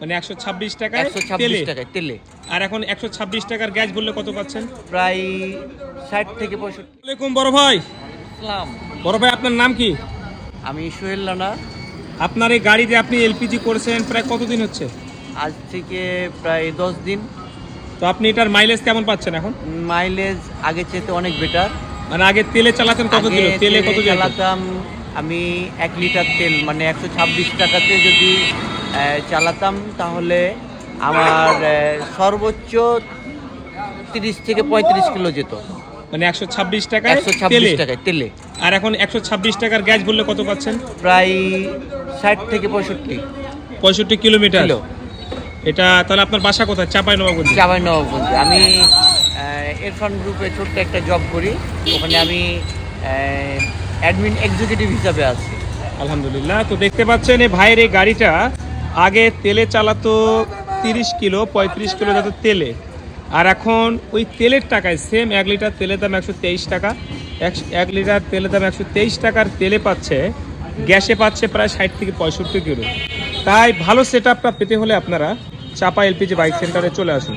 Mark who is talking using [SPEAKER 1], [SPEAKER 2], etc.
[SPEAKER 1] মানে একশো ছাব্বিশ টাকায়
[SPEAKER 2] একশো ছাব্বিশ টাকায় তেলে।
[SPEAKER 1] আর এখন একশো ছাব্বিশ টাকার গ্যাস বললে কত পাচ্ছেন?
[SPEAKER 2] প্রায় ষাট থেকে পঁয়ষট্টি।
[SPEAKER 1] আসসালামাইকুম বড় ভাই।
[SPEAKER 2] ইসলাম
[SPEAKER 1] বড় ভাই আপনার নাম কি?
[SPEAKER 2] আমি সোহেল রানা।
[SPEAKER 1] আপনার এই গাড়িতে আপনি এলপিজি করেছেন প্রায় কতদিন হচ্ছে?
[SPEAKER 2] আজ থেকে প্রায় দশ দিন।
[SPEAKER 1] তো আপনি এটার মাইলেজ কেমন পাচ্ছেন এখন?
[SPEAKER 2] মাইলেজ আগের চেয়ে অনেক বেটার
[SPEAKER 1] মানে আগে তেলে চালাতেন কত দিল তেলে কত
[SPEAKER 2] চালাতাম আমি এক লিটার তেল মানে একশো ছাব্বিশ টাকাতে যদি চালাতাম তাহলে আমার সর্বোচ্চ তিরিশ থেকে পঁয়ত্রিশ কিলো যেত।
[SPEAKER 1] মানে একশো ছাব্বিশ টাকা
[SPEAKER 2] একশো ছাব্বিশ টাকায় তেলে।
[SPEAKER 1] আর এখন একশো ছাব্বিশ টাকার গ্যাস বললে কত পাচ্ছেন?
[SPEAKER 2] প্রায় ষাট থেকে পঁয়ষট্টি।
[SPEAKER 1] পঁয়ষট্টি কিলোমিটার?
[SPEAKER 2] কিলো।
[SPEAKER 1] এটা তাহলে আপনার বাসা কোথায়? চাপাই নবাবগঞ্জ
[SPEAKER 2] চাবাই নবাবগঞ্জে আমি আহ, ইরফান গ্রুপে ছোট্ট একটা জব করি। ওখানে আমি অ্যাডমিন এক্সিকিউটিভ হিসাবে আছি।
[SPEAKER 1] আলহামদুলিল্লাহ, তো দেখতে পাচ্ছেন এই ভাইয়ের এই গাড়িটা আগে তেলে চালাতো তিরিশ কিলো, পঁয়ত্রিশ কিলো যত তেলে। আর এখন ওই তেলের টাকায় সেম এক লিটার তেলের দাম একশো তেইশ টাকা। এক- লিটার তেলের দাম একশো তেইশ টাকার তেলে পাচ্ছে, গ্যাসে পাচ্ছে প্রায় ষাট থেকে পঁয়ষট্টি কিলো। তাই ভালো সেট পেতে হলে আপনারা চাপা এলপিজি বাইক সেন্টারে চলে আসুন।